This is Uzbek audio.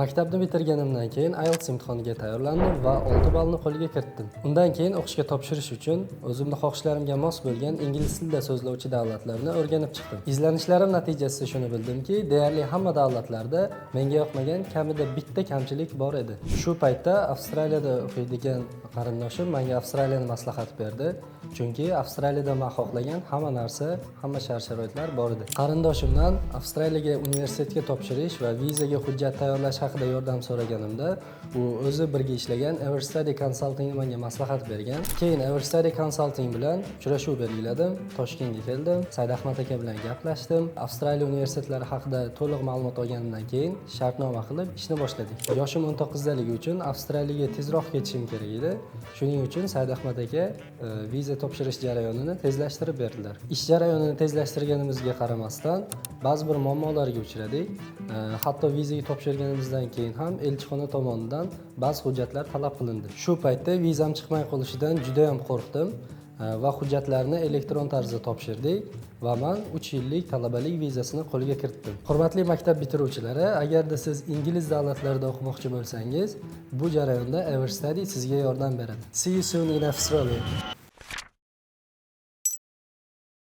maktabni bitirganimdan keyin IELTS imtihoniga tayyorlandim va 6 ballni qo'lga kiritdim. Undan keyin o'qishga topshirish uchun o'zimni xohishlarimga mos bo'lgan ingliz tilida so'zlovchi davlatlarni o'rganib chiqdim. Izlanishlarim natijasida shuni bildimki deyarli hamma davlatlarda menga yoqmagan kamida bitta kamchilik bor edi. Shu paytda avstraliyada o'qiydigan qarindoshim menga avstraliyani maslahat berdi chunki avstraliyada man xohlagan hamma narsa hamma shart sharoitlar bor edi. Qarindoshimdan avstraliyaga universitetga topshirish va vizaga hujjat tayyorlash haqida yordam so'raganimda u o'zi birga ishlagan everstudy consulting menga maslahat bergan. Keyin everstudy consulting bilan uchrashuv belgiladim toshkentga keldim saidahmad aka bilan gaplashdim. Avstraliya universitetlari haqida to'liq ma'lumot olganimdan keyin shartnoma qilib ishni boshladik. Yoshim 19daligi uchun avstraliyaga tezroq ketishim kerak edi. Shuning uchun saidahmad aka e, viza topshirish jarayonini tezlashtirib berdilar. Ish jarayonini tezlashtirganimizga qaramasdan ba'zi bir muammolarga uchradik. E, hatto vizaga topshirganimizdan keyin ham elchixona tomonidan ba'zi hujjatlar talab qilindi. Shu paytda vizam chiqmay qolishidan juda yam qo'rqdim e, va hujjatlarni elektron tarzda topshirdik va man 3 yillik talabalik vizasini qo'lga kiritdim. Hurmatli maktab bitiruvchilari agarda siz ingliz davlatlarida o'qimoqchi bo'lsangiz bu jarayonda everstudy sizga yordam beradi. See you soon in australia.